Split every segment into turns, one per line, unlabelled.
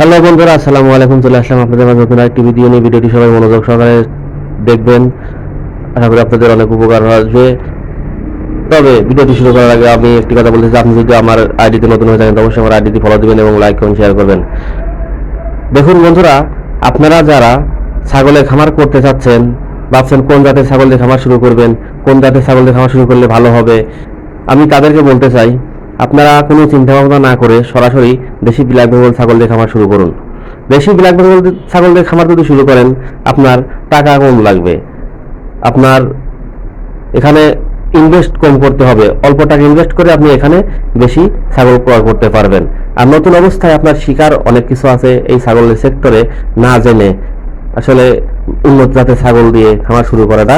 Hello বন্ধুরা, আসসালামু আলাইকুম, চলে আসলাম আপনাদের মাঝে নতুন একটি ভিডিও নিয়ে। ভিডিওটি সবাই মনোযোগ সহকারে দেখবেন। আশা করি আপনাদের অনেক উপকার আসবে। তবে ভিডিওটি শুরু করার আগে আমি একটি কথা বলতে চাই। আপনি যদি আমার আইডিতে নতুন হয়ে থাকেন অবশ্যই আমার আইডিটি ফলো দিবেন এবং লাইক করুন শেয়ার করবেন। দেখুন বন্ধুরা, আপনারা যারা ছাগলের খামার করতে চাচ্ছেন, ভাবছেন কোন জাতের ছাগল দিয়ে খামার শুরু করবেন, কোন জাতের ছাগল দিয়ে খামার শুরু করলে ভালো হবে, আমি তাদেরকে বলতে চাই আপনারা কোনো চিন্তা ভাবনা না করে সরাসরি দেশি ব্ল্যাক বেঙ্গল ছাগল দিয়ে খামার শুরু করুন। দেশি ব্ল্যাক বেঙ্গল ছাগল দিয়ে খামার যদি শুরু করেন, আপনার টাকা কম লাগবে। আপনার এখানে ইনভেস্ট কম করতে হবে। অল্প টাকা ইনভেস্ট করে আপনি এখানে বেশি ছাগল ক্রয় করতে পারবেন। আর নতুন অবস্থায় আপনার শিকার অনেক কিছু আছে এই ছাগলের সেক্টরে না জেনে আসলে উন্নত জাতের ছাগল দিয়ে খামার শুরু করাটা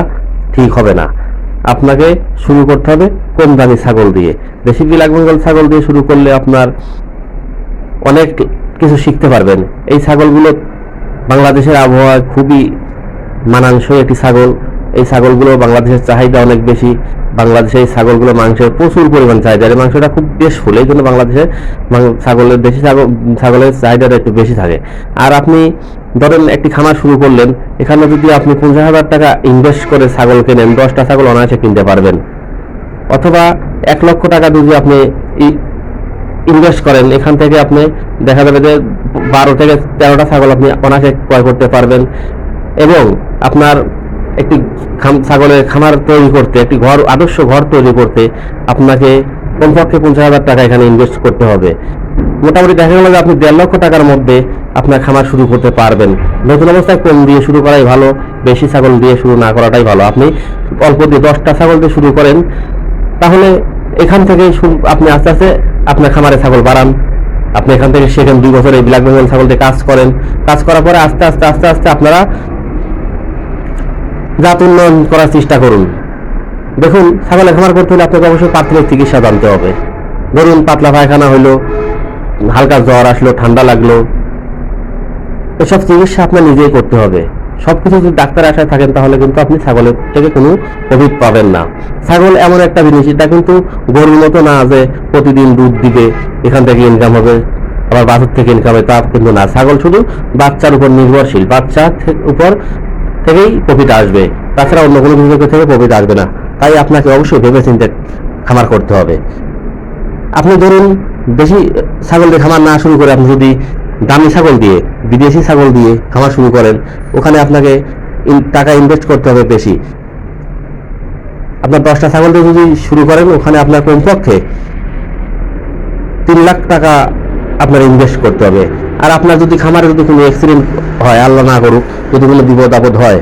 ঠিক হবে না। আপনাকে শুরু করতে হবে কম দামি ছাগল দিয়ে। দেশি বিলাক বেঙ্গল ছাগল দিয়ে শুরু করলে আপনার অনেক কিছু শিখতে পারবেন। এই ছাগলগুলো বাংলাদেশের আবহাওয়া খুবই মানানসই একটি ছাগল। এই ছাগলগুলো বাংলাদেশের চাহিদা অনেক বেশি। বাংলাদেশে এই ছাগলগুলো মাংসের প্রচুর পরিমাণ চাহিদা। এই মাংসটা খুব টেস্টফুল এই জন্য বাংলাদেশে ছাগলের দেশি ছাগল ছাগলের চাহিদাটা একটু বেশি থাকে। আর আপনি ধরেন একটি খামার শুরু করলেন, এখানে যদি আপনি পঞ্চাশ হাজার টাকা ইনভেস্ট করে ছাগল কেনেন, দশটা ছাগল অনায়াসে কিনতে পারবেন। অথবা এক লক্ষ টাকা যদি আপনি ইনভেস্ট করেন, এখান থেকে আপনি দেখা যাবে যে বারো থেকে তেরোটা ছাগল আপনি অনায়াসে ক্রয় করতে পারবেন। এবং আপনার একটি ছাগলের খামার তৈরি করতে, একটি ঘর, আদর্শ ঘর তৈরি করতে আপনাকে কমপক্ষে পঞ্চাশ হাজার টাকা এখানে ইনভেস্ট করতে হবে। মোটামুটি দেখা গেল যে আপনি দেড় লক্ষ টাকার মধ্যে আপনার খামার শুরু করতে পারবেন। নতুন অবস্থায় কম দিয়ে শুরু করাই ভালো, বেশি ছাগল দিয়ে শুরু না করাটাই ভালো। আপনি অল্প দিয়ে দশটা ছাগল দিয়ে শুরু করেন, তাহলে এখান থেকে আপনি আস্তে আস্তে আপনার খামারে ছাগল বাড়ান। আপনি এখান থেকে সেখানে দুই বছর এই ব্ল্যাক বেঙ্গল ছাগল দিয়ে কাজ করেন। কাজ করার পরে আস্তে আস্তে আস্তে আস্তে আপনারা জাত উন্নয়ন করার চেষ্টা করুন। দেখুন, ছাগলের খামার করতে হলে আপনাকে অবশ্যই প্রাথমিক চিকিৎসা জানতে হবে। ধরুন, পাতলা পায়খানা হইল হালকা জ্বর আসলো, ঠান্ডা লাগল। এসব চিকিৎসা আপনার নিজেই করতে হবে। সবকিছু যদি ডাক্তার আশায় থাকেন, তাহলে কিন্তু আপনি ছাগলের থেকে কোনো প্রফিট পাবেন না। ছাগল এমন একটা জিনিস, এটা কিন্তু গরুর মতো না যে প্রতিদিন দুধ দিবে, এখান থেকে ইনকাম হবে, আবার বাছুর থেকে ইনকাম হবে, তা কিন্তু না। ছাগল শুধু বাচ্চার উপর নির্ভরশীল, বাচ্চার উপর থেকেই প্রফিট আসবে। তাছাড়া অন্য কোনো কিছু থেকে প্রফিট আসবে না। তাই আপনাকে অবশ্যই ভেবে চিন্তে খামার করতে হবে। আপনি ধরুন বেশি ছাগল দিয়ে খামার না শুরু করে আপনি যদি দামি ছাগল দিয়ে, বিদেশি ছাগল দিয়ে খামার শুরু করেন, ওখানে আপনাকে টাকা ইনভেস্ট করতে হবে বেশি। আপনার দশটা ছাগল দিয়ে যদি শুরু করেন, ওখানে আপনার কমপক্ষে তিন লাখ টাকা আপনার ইনভেস্ট করতে হবে। আর আপনার যদি খামারে যদি কোনো অ্যাক্সিডেন্ট হয়, আল্লাহ না করুক, যদি কোনো বিপদ আপদ হয়,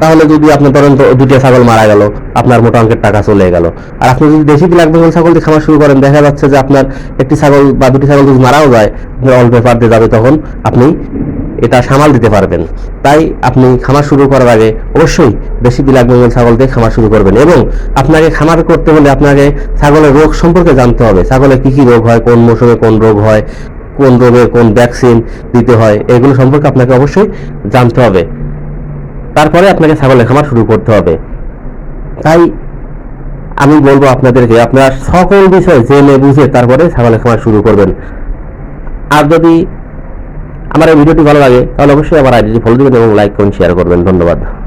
তাহলে যদি আপনার ধরেন দুটো ছাগল মারা গেল, আপনার মোটা অঙ্কের টাকা চলে গেল। আর আপনি যদি দেশি ব্ল্যাক বেঙ্গল ছাগল দিয়ে খামার শুরু করেন, দেখা যাচ্ছে যে আপনার একটি ছাগল বা দুটি ছাগল যদি মারাও যায় আপনার অল পেপার দিয়ে যাবে তখন আপনি এটা সামাল দিতে পারবেন। তাই আপনি খামার শুরু করার আগে অবশ্যই বেশি বিলাক বেঙ্গল ছাগল দিয়ে খামার শুরু করবেন এবং আপনাকে খামার করতে হলে আপনাকে ছাগলের রোগ সম্পর্কে জানতে হবে। ছাগলের কি কি রোগ হয়, কোন মৌসুমে কোন রোগ হয় কোন রোগে কোন ভ্যাকসিন দিতে হয়, এগুলো সম্পর্কে আপনাকে অবশ্যই জানতে হবে। তারপরে আপনাকে ছাগলের খামার শুরু করতে হবে। তাই আমি বলব আপনাদেরকে, আপনারা সকল বিষয় জেনে বুঝে তারপরে ছাগলের খামার শুরু করবেন। আর যদি আমার এই ভিডিওটি ভালো লাগে, তাহলে অবশ্যই আমার আইডিটি ফলো দিবেন এবং লাইক করুন শেয়ার করবেন। ধন্যবাদ।